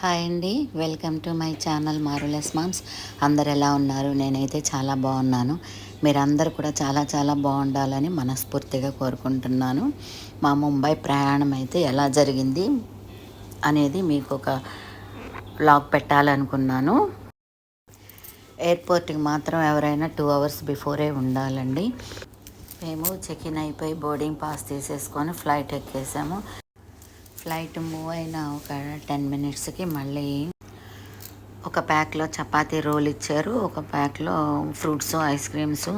Hi అండి. Welcome to my channel మారులెస్ moms. అందరు ఎలా ఉన్నారు? నేనైతే చాలా బాగున్నాను. మీరందరూ కూడా చాలా చాలా బాగుండాలని మనస్ఫూర్తిగా కోరుకుంటున్నాను. మా ముంబై ప్రయాణం అయితే ఎలా జరిగింది అనేది మీకు ఒక లాగ్ పెట్టాలనుకున్నాను. ఎయిర్పోర్ట్కి మాత్రం ఎవరైనా టూ అవర్స్ బిఫోరే ఉండాలండి. మేము చెక్ ఇన్ అయిపోయి బోర్డింగ్ పాస్ తీసేసుకొని ఫ్లైట్ ఎక్కేసాము. ఫ్లైట్ మూవ్ అయిన ఒక టెన్ మినిట్స్కి మళ్ళీ ఒక ప్యాక్లో చపాతీ రోల్ ఇచ్చారు. ఒక ప్యాక్లో ఫ్రూట్స్ ఐస్ క్రీమ్స్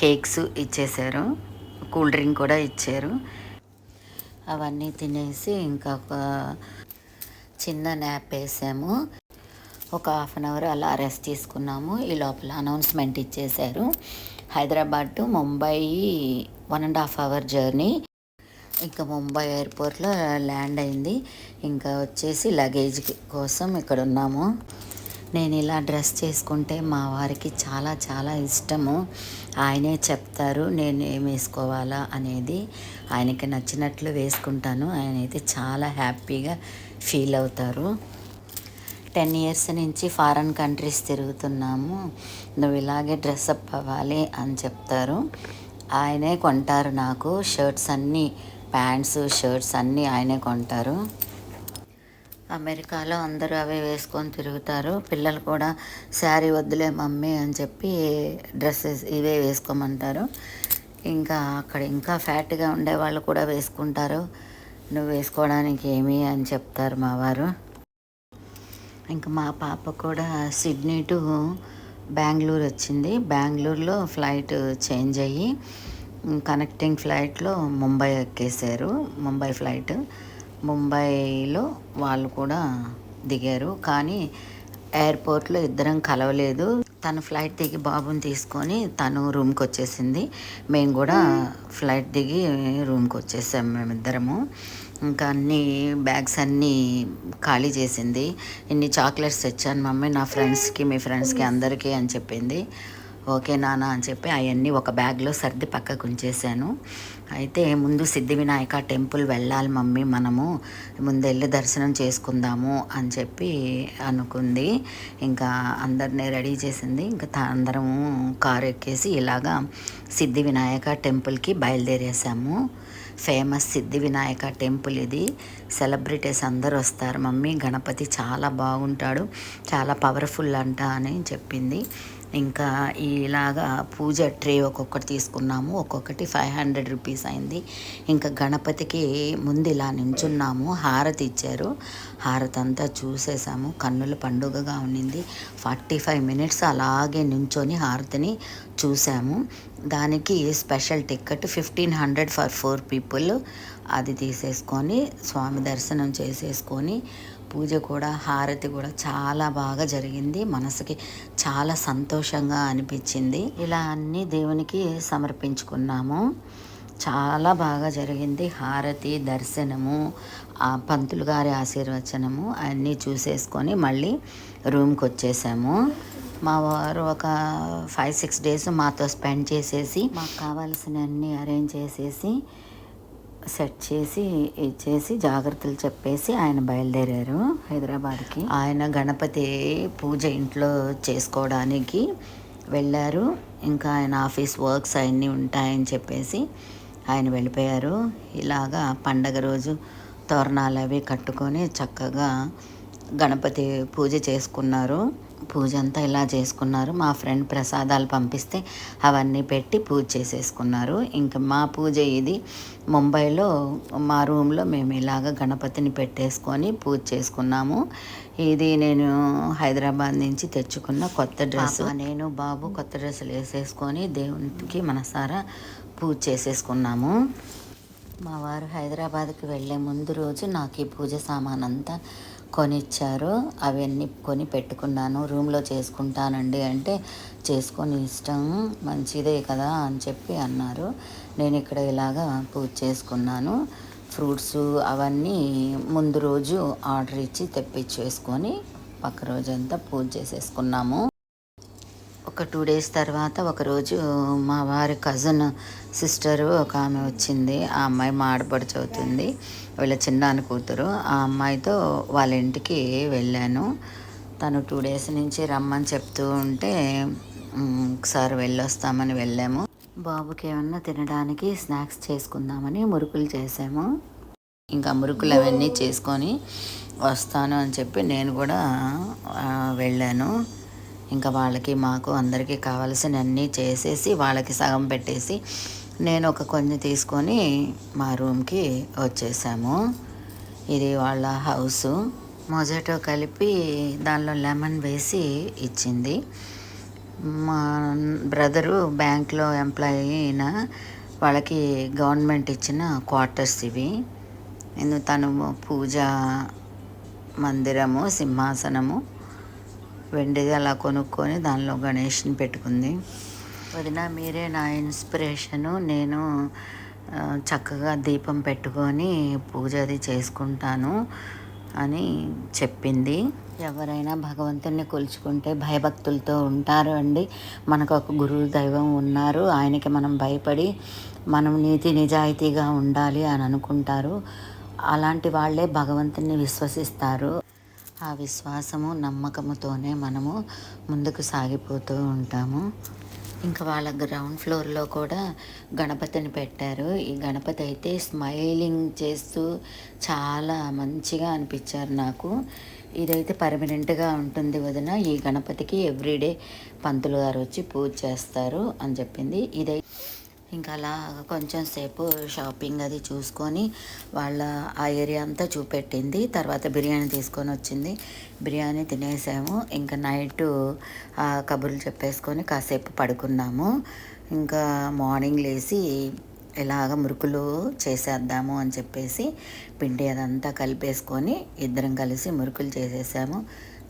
కేక్స్ ఇచ్చేసారు. కూల్ డ్రింక్ కూడా ఇచ్చారు. అవన్నీ తినేసి ఇంకా ఒక చిన్న న్యాప్ వేసాము. ఒక హాఫ్ అన్ అవర్ అలా రెస్ట్ తీసుకున్నాము. ఈ లోపల అనౌన్స్మెంట్ ఇచ్చేశారు Hyderabad to Mumbai one and half hour journey. ఇంకా ముంబై ఎయిర్పోర్ట్లో ల్యాండ్ అయింది. ఇంకా వచ్చేసి లగేజ్ కోసం ఇక్కడ ఉన్నాము. నేను ఇలా డ్రెస్ చేసుకుంటే మా వారికి చాలా చాలా ఇష్టము. ఆయనే చెప్తారు నేను ఏం వేసుకోవాలా అనేది. ఆయనకి నచ్చినట్లు వేసుకుంటాను. ఆయన అయితే చాలా హ్యాపీగా ఫీల్ అవుతారు. టెన్ ఇయర్స్ నుంచి ఫారెన్ కంట్రీస్ తిరుగుతున్నాము. నువ్వు ఇలాగే డ్రెస్అప్ అవ్వాలి అని చెప్తారు. ఆయనే కొంటారు నాకు షర్ట్స్ అన్నీ. ప్యాంట్స్ షర్ట్స్ అన్నీ ఆయనే కొంటారు. అమెరికాలో అందరూ అవే వేసుకొని తిరుగుతారు. పిల్లలు కూడా శారీ వద్దులే మమ్మీ అని చెప్పి డ్రెస్సెస్ ఇవే వేసుకోమంటారు. ఇంకా అక్కడ ఇంకా ఫ్యాట్గా ఉండే వాళ్ళు కూడా వేసుకుంటారు. నువ్వు వేసుకోవడానికి ఏమి అని చెప్తారు మా వారు. ఇంకా మా పాప కూడా సిడ్నీ టు బెంగళూరు వచ్చింది. బెంగళూరులో ఫ్లైట్ చేంజ్ అయ్యి కనెక్టింగ్ ఫ్లైట్లో ముంబై ఎక్కేశారు. ముంబై ఫ్లైట్. ముంబైలో వాళ్ళు కూడా దిగారు. కానీ ఎయిర్పోర్ట్లో ఇద్దరం కలవలేదు. తను ఫ్లైట్ దిగి బాబుని తీసుకొని తను రూమ్కి వచ్చేసింది. మేము కూడా ఫ్లైట్ దిగి రూమ్కి వచ్చేసాం మేమిద్దరము. ఇంకా అన్ని బ్యాగ్స్ అన్నీ ఖాళీ చేసింది. ఇన్ని చాక్లెట్స్ తెచ్చాను మమ్మీ నా ఫ్రెండ్స్కి మీ ఫ్రెండ్స్కి అందరికీ అని చెప్పింది. ఓకే నాన్న అని చెప్పి అవన్నీ ఒక బ్యాగ్లో సర్ది పక్కకు ఉంచేసాను అయితే ముందు సిద్ధి వినాయక టెంపుల్ వెళ్ళాలి మమ్మీ మనము ముందు వెళ్ళి దర్శనం చేసుకుందాము అని చెప్పి అనుకుంది. ఇంకా అందరినీ రెడీ చేసింది. ఇంకా అందరము కారు ఎక్కేసి ఇలాగా సిద్ధి వినాయక టెంపుల్కి బయలుదేరేసాము. ఫేమస్ సిద్ధి వినాయక టెంపుల్ ఇది. సెలబ్రిటీస్ అందరు వస్తారు. మమ్మీ గణపతి చాలా బాగుంటాడు. చాలా పవర్ఫుల్ అంట అని చెప్పింది. ఇంకా ఇలాగా పూజ ట్రే ఒక్కొక్కటి తీసుకున్నాము. ఒక్కొక్కటి ఫైవ్ హండ్రెడ్ రూపీస్ అయింది. ఇంకా గణపతికి ముందు ఇలా నించున్నాము. హారతి ఇచ్చారు. హారతి అంతా చూసేసాము. కన్నుల పండుగగా ఉండింది ఫార్టీ ఫైవ్ మినిట్స్ అలాగే నించొని హారతిని చూసాము. దానికి special ticket fifteen hundred for four people. అది తీసేసుకొని స్వామి దర్శనం చేసేసుకొని పూజ కూడా హారతి కూడా చాలా బాగా జరిగింది. మనసుకి చాలా సంతోషంగా అనిపించింది. ఇలా అన్నీ దేవునికి సమర్పించుకున్నాము. చాలా బాగా జరిగింది. హారతి దర్శనము ఆ పంతులు గారి ఆశీర్వచనము అన్నీ చూసేసుకొని మళ్ళీ రూమ్కి వచ్చేసాము మా వారు ఒక ఫైవ్ సిక్స్ డేస్ మాతో స్పెండ్ చేసేసి మాకు కావాల్సినవన్నీ అరేంజ్ చేసేసి సెట్ చేసి ఇచ్చేసి జాగ్రత్తలు చెప్పేసి ఆయన బయలుదేరారు హైదరాబాద్కి. ఆయన గణపతి పూజ ఇంట్లో చేసుకోవడానికి వెళ్ళారు. ఇంకా ఆయన ఆఫీస్ వర్క్స్ అవన్నీ ఉంటాయని చెప్పేసి ఆయన వెళ్ళిపోయారు. ఇలాగా పండగ రోజు తోరణాలు అవి కట్టుకొని చక్కగా గణపతి పూజ చేసుకున్నారు. పూజ అంతా ఇలా చేసుకున్నారు. మా ఫ్రెండ్ ప్రసాదాలు పంపిస్తే అవన్నీ పెట్టి పూజ చేసేసుకున్నారు. ఇంకా మా పూజ ఇది ముంబైలో మా రూమ్లో మేము ఇలాగ గణపతిని పెట్టేసుకొని పూజ చేసుకున్నాము. ఇది నేను హైదరాబాద్ నుంచి తెచ్చుకున్న కొత్త డ్రెస్. నేను బాబు కొత్త డ్రెస్సులు వేసేసుకొని దేవునికి మనసారా పూజ చేసేసుకున్నాము. మా వారు హైదరాబాద్కి వెళ్ళే ముందు రోజు నాకు ఈ పూజ సామాన్ అంతా కొనిచ్చారు. అవన్నీ కొని పెట్టుకున్నాను. రూమ్లో చేసుకుంటానండి అంటే చేసుకొని ఇష్టం మంచిదే కదా అని చెప్పి అన్నారు. నేను ఇక్కడ ఇలాగా పూజ చేసుకున్నాను. ఫ్రూట్స్ అవన్నీ ముందు రోజు ఆర్డర్ ఇచ్చి తెప్పించేసుకొని పక్క రోజంతా పూజ చేసేసుకున్నాము. ఒక టూ డేస్ తర్వాత ఒకరోజు మా వారి కజిన్ సిస్టరు ఒక ఆమె వచ్చింది. ఆ అమ్మాయి మా ఆడపడుచు అవుతుంది వీళ్ళ చిన్నాన్న కూతురు. ఆ అమ్మాయితో వాళ్ళ ఇంటికి వెళ్ళాను. తను టూ డేస్ నుంచి రమ్మని చెప్తూ ఉంటే ఒకసారి వెళ్ళొస్తామని వెళ్ళాము. బాబుకి ఏమన్నా తినడానికి స్నాక్స్ చేసుకుందామని మురుకులు చేసాము. ఇంకా మురుకులు అవన్నీ చేసుకొని వస్తాను అని చెప్పి నేను కూడా వెళ్ళాను. ఇంకా వాళ్ళకి మాకు అందరికీ కావాల్సిన అన్నీ చేసేసి వాళ్ళకి సగం పెట్టేసి నేను ఒక కొన్ని తీసుకొని మా రూమ్కి వచ్చేసాము. ఇది వాళ్ళ హౌస్. మొజాటో కలిపి దానిలో లెమన్ వేసి ఇచ్చింది. మా బ్రదరు బ్యాంక్లో ఎంప్లాయీ అయిన వాళ్ళకి గవర్నమెంట్ ఇచ్చిన క్వార్టర్స్ ఇవి. నేను తను పూజ మందిరము సింహాసనము వెండిది అలా కొనుక్కొని దానిలో గణేష్ని పెట్టుకుంది. వదిన మీరే నా ఇన్స్పిరేషను. నేను చక్కగా దీపం పెట్టుకొని పూజ అది చేసుకుంటాను అని చెప్పింది. ఎవరైనా భగవంతుని కొలుచుకుంటే భయభక్తులతో ఉంటారు అండి. మనకు ఒక గురువు దైవం ఉన్నారు. ఆయనకి మనం భయపడి మనం నీతి నిజాయితీగా ఉండాలి అని అనుకుంటారు. అలాంటి వాళ్ళే భగవంతుని విశ్వసిస్తారు. ఆ విశ్వాసము నమ్మకముతోనే మనము ముందుకు సాగిపోతూ ఉంటాము. ఇంకా వాళ్ళ గ్రౌండ్ ఫ్లోర్లో కూడా గణపతిని పెట్టారు. ఈ గణపతి అయితే స్మైలింగ్ చేస్తూ చాలా మంచిగా అనిపించారు నాకు. ఇదైతే పర్మనెంట్గా ఉంటుంది వదిన. ఈ గణపతికి ఎవ్రీడే పంతులు గారు వచ్చి పూజ చేస్తారు అని చెప్పింది. ఇదైతే ఇంకా అలా కొంచెం సేపు షాపింగ్ అది చూసుకొని వాళ్ళ ఆ ఏరియా అంతా చూపెట్టింది. తర్వాత బిర్యానీ తీసుకొని వచ్చింది. బిర్యానీ తినేసాము. ఇంకా నైట్ కబుర్లు చెప్పేసుకొని కాసేపు పడుకున్నాము. ఇంకా మార్నింగ్ లేచి ఇలాగ మురుకులు చేసేద్దాము అని చెప్పేసి పిండి అదంతా కలిపేసుకొని ఇద్దరం కలిసి మురుకులు చేసేసాము.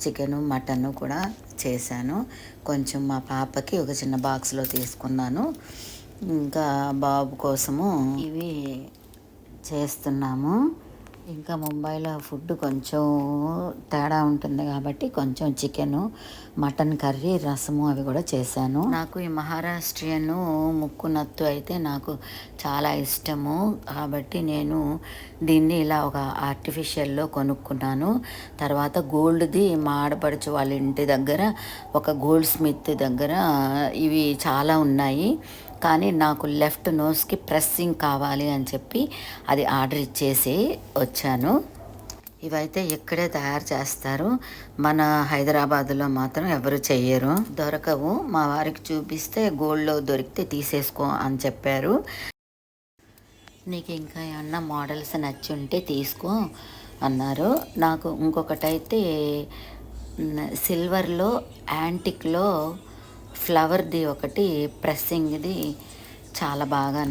చికెను మటన్ కూడా చేశాను. కొంచెం మా పాపకి ఒక చిన్న బాక్స్లో తీసుకున్నాను. ఇంకా బాబు కోసము ఇవి చేస్తున్నాము. ఇంకా ముంబైలో ఫుడ్ కొంచెం తేడా ఉంటుంది కాబట్టి కొంచెం చికెను మటన్ కర్రీ రసము అవి కూడా చేశాను. నాకు ఈ మహారాష్ట్రియన్ ముక్కు నత్తు అయితే నాకు చాలా ఇష్టము. కాబట్టి నేను దీన్ని ఇలా ఒక ఆర్టిఫిషియల్లో కొనుక్కున్నాను. తర్వాత గోల్డ్ది మా ఆడపడుచు వాళ్ళ ఇంటి దగ్గర ఒక గోల్డ్ స్మిత్ దగ్గర ఇవి చాలా ఉన్నాయి. కానీ నాకు లెఫ్ట్ నోస్కి ప్రెస్సింగ్ కావాలి అని చెప్పి అది ఆర్డర్ ఇచ్చేసి వచ్చాను. ఇవైతే ఇక్కడే తయారు చేస్తారు. మన హైదరాబాద్లో మాత్రం ఎవరు చెయ్యరు. దొరకవు. మా వారికి చూపిస్తే గోల్డ్లో దొరికితే తీసేసుకో అని చెప్పారు. నీకు ఇంకా ఏమన్నా మోడల్స్ నచ్చి ఉంటే తీసుకో అన్నారు. నాకు ఇంకొకటైతే సిల్వర్లో యాంటిక్లో ఫ్లవర్ది ఒకటి ప్రెస్సింగ్ది చాలా బాగా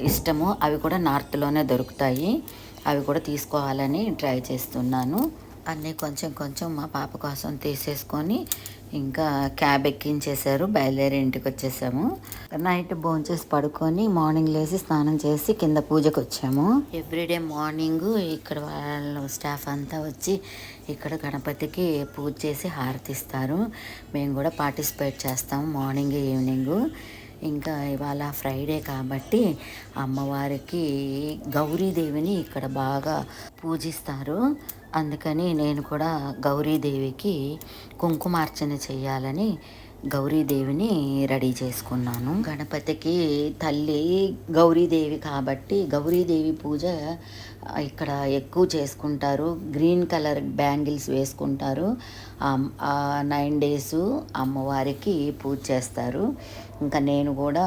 ఇష్టము. అవి కూడా నార్త్లోనే దొరుకుతాయి. అవి కూడా తీసుకోవాలని ట్రై చేస్తున్నాను. అన్నీ కొంచెం కొంచెం మా పాప కోసం తీసేసుకొని ఇంకా క్యాబ్ ఎక్కించేశారు బయలుదేరి ఇంటికి వచ్చేసాము. నైట్ భోంచేసి పడుకొని మార్నింగ్ లేచి స్నానం చేసి కింద పూజకు వచ్చాము. ఎవ్రీడే మార్నింగ్ ఇక్కడ వాళ్ళ స్టాఫ్ అంతా వచ్చి ఇక్కడ గణపతికి పూజ చేసి హారతిస్తారు. మేము కూడా పార్టిసిపేట్ చేస్తాము మార్నింగ్ ఈవినింగ్. ఇంకా ఇవాళ ఫ్రైడే కాబట్టి అమ్మవారికి గౌరీదేవిని ఇక్కడ బాగా పూజిస్తారు. అందుకని నేను కూడా గౌరీదేవికి కుంకుమార్చన చేయాలని గౌరీదేవిని రెడీ చేసుకున్నాను. గణపతికి తల్లి గౌరీదేవి కాబట్టి గౌరీదేవి పూజ ఇక్కడ ఎక్కువ చేసుకుంటారు. గ్రీన్ కలర్ బ్యాంగిల్స్ వేసుకుంటారు. నైన్ డేస్ అమ్మవారికి పూజ చేస్తారు. ఇంకా నేను కూడా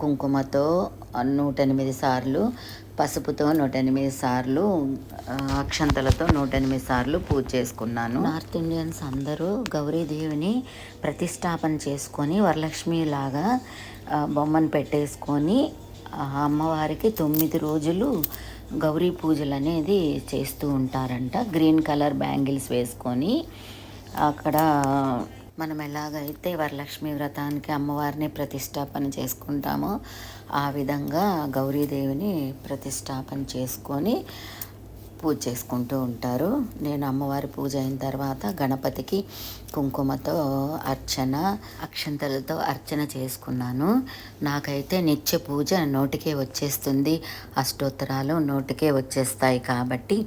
కుంకుమతో నూట ఎనిమిది సార్లు పసుపుతో నూట ఎనిమిది సార్లు అక్షంతలతో నూట ఎనిమిది సార్లు పూజ చేసుకున్నాను. నార్త్ ఇండియన్స్ అందరూ గౌరీదేవిని ప్రతిష్టాపన చేసుకొని వరలక్ష్మిలాగా బొమ్మను పెట్టేసుకొని అమ్మవారికి తొమ్మిది రోజులు గౌరీ పూజలు అనేది చేస్తూ ఉంటారంట. గ్రీన్ కలర్ బ్యాంగిల్స్ వేసుకొని అక్కడ మనం ఎలాగైతే వరలక్ష్మి వ్రతానికి అమ్మవారిని ప్రతిష్టాపన చేసుకుంటామో ఆ విధంగా గౌరీదేవిని ప్రతిష్టాపన చేసుకొని పూజ చేసుకుంటూ ఉంటారు. నేను అమ్మవారి పూజ అయిన తర్వాత గణపతికి కుంకుమతో అర్చన అక్షంతలతో అర్చన చేసుకున్నాను. నాకైతే నిత్య పూజ నోటికే వచ్చేస్తుంది. అష్టోత్తరాలు నోటికే వచ్చేస్తాయి కాబట్టి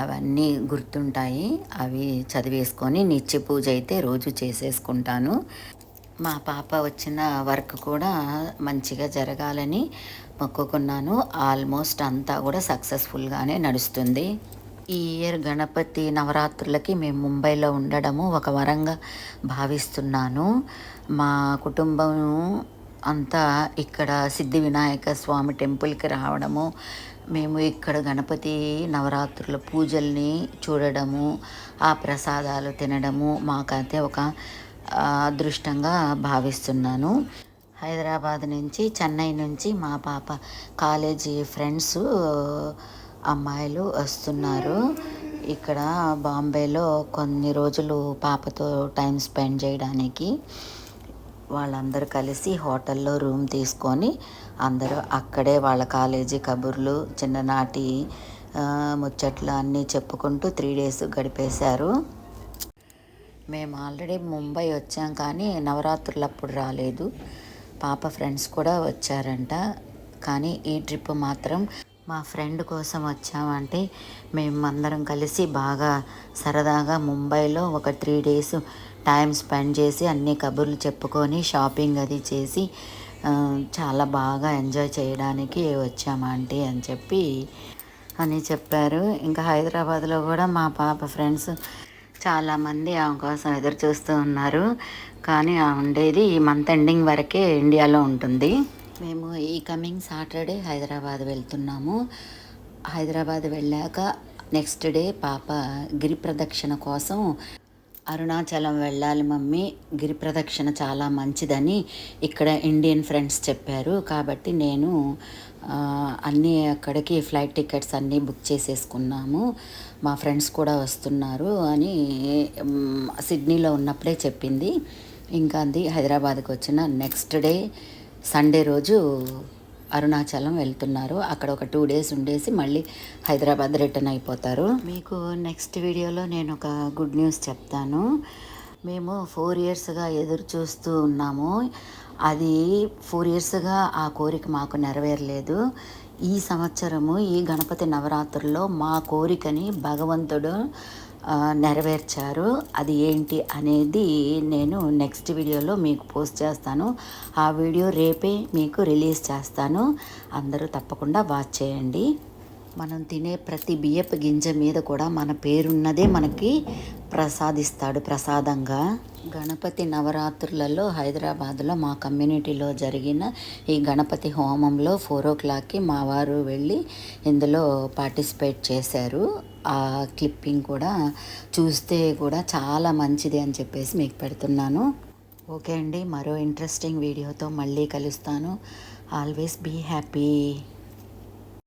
అవన్నీ గుర్తుంటాయి. అవి చదివేసుకొని నిత్య పూజ అయితే రోజు చేసేసుకుంటాను. మా పాప వచ్చిన వర్క్ కూడా మంచిగా జరగాలని మొక్కుకున్నాను. ఆల్మోస్ట్ అంతా కూడా సక్సెస్ఫుల్గానే నడుస్తుంది. ఈ ఇయర్ గణపతి నవరాత్రులకి మేము ముంబైలో ఉండడము ఒక వరంగా భావిస్తున్నాను. మా కుటుంబం అంతా ఇక్కడ సిద్ధి వినాయక స్వామి టెంపుల్కి రావడము మేము ఇక్కడ గణపతి నవరాత్రుల పూజల్ని చూడడము ఆ ప్రసాదాలు తినడము మాకైతే ఒక అదృష్టంగా భావిస్తున్నాను. హైదరాబాద్ నుంచి చెన్నై నుంచి మా పాప కాలేజీ ఫ్రెండ్స్ అమ్మాయిలు వస్తున్నారు. ఇక్కడ బాంబేలో కొన్ని రోజులు పాపతో టైం స్పెండ్ చేయడానికి వాళ్ళందరూ కలిసి హోటల్లో రూమ్ తీసుకొని అందరూ అక్కడే వాళ్ళ కాలేజీ కబుర్లు చిన్ననాటి ముచ్చట్లు అన్నీ చెప్పుకుంటూ త్రీ డేస్ గడిపేశారు. మేము ఆల్రెడీ ముంబై వచ్చాం కానీ నవరాత్రులు అప్పుడు రాలేదు. పాప ఫ్రెండ్స్ కూడా వచ్చారంట. కానీ ఈ ట్రిప్ మాత్రం మా ఫ్రెండ్ కోసం వచ్చామంటే మేము అందరం కలిసి బాగా సరదాగా ముంబైలో ఒక త్రీ డేస్ టైం స్పెండ్ చేసి అన్ని కబుర్లు చెప్పుకొని షాపింగ్ అది చేసి చాలా బాగా ఎంజాయ్ చేయడానికి వచ్చామంటే అని చెప్పి అని చెప్పారు. ఇంకా హైదరాబాద్లో కూడా మా పాప ఫ్రెండ్స్ చాలామంది ఆమె కోసం ఎదురు చూస్తూ ఉన్నారు. కానీ ఆ ఉండేది ఈ మంత్ ఎండింగ్ వరకే ఇండియాలో ఉంటుంది. మేము ఈ కమింగ్ సాటర్డే హైదరాబాద్ వెళ్తున్నాము. హైదరాబాద్ వెళ్ళాక నెక్స్ట్ డే పాప గిరి ప్రదక్షిణ కోసం అరుణాచలం వెళ్ళాలి మమ్మీ. గిరి ప్రదక్షిణ చాలా మంచిదని ఇక్కడ ఇండియన్ ఫ్రెండ్స్ చెప్పారు. కాబట్టి నేను అన్నీ అక్కడికి ఫ్లైట్ టికెట్స్ అన్నీ బుక్ చేసేసుకున్నాము. మా ఫ్రెండ్స్ కూడా వస్తున్నారు అని సిడ్నీలో ఉన్నప్పుడే చెప్పింది. ఇంకా అది హైదరాబాద్కి వచ్చిన నెక్స్ట్ డే సండే రోజు అరుణాచలం వెళ్తున్నారు. అక్కడ ఒక టూ డేస్ ఉండేసి మళ్ళీ హైదరాబాద్ రిటర్న్ అయిపోతారు. మీకు నెక్స్ట్ వీడియోలో నేను ఒక గుడ్ న్యూస్ చెప్తాను. మేము ఫోర్ ఇయర్స్గా ఎదురు చూస్తూ ఉన్నాము. అది ఫోర్ ఇయర్స్గా ఆ కోరిక మాకు నెరవేరలేదు. ఈ సంవత్సరము ఈ గణపతి నవరాత్రుల్లో మా కోరికని భగవంతుడు నెరవేర్చారు. అది ఏంటి అనేది నేను నెక్స్ట్ వీడియోలో మీకు పోస్ట్ చేస్తాను. ఆ వీడియో రేపే మీకు రిలీజ్ చేస్తాను. అందరూ తప్పకుండా వాచ్ చేయండి. మనం తినే ప్రతి బియ్యపు గింజ మీద కూడా మన పేరున్నదే మనకి ప్రసాదిస్తాడు ప్రసాదంగా. గణపతి నవరాత్రులలో హైదరాబాద్లో మా కమ్యూనిటీలో జరిగిన ఈ గణపతి హోమంలో ఫోర్ ఓ క్లాక్కి మా వారు వెళ్ళి ఇందులో పార్టిసిపేట్ చేశారు. ఆ క్లిప్పింగ్ కూడా చూస్తే కూడా చాలా మంచిది అని చెప్పేసి మీకు పెడుతున్నాను. ఓకే అండి మరో ఇంట్రెస్టింగ్ వీడియోతో మళ్ళీ కలుస్తాను. Always be happy.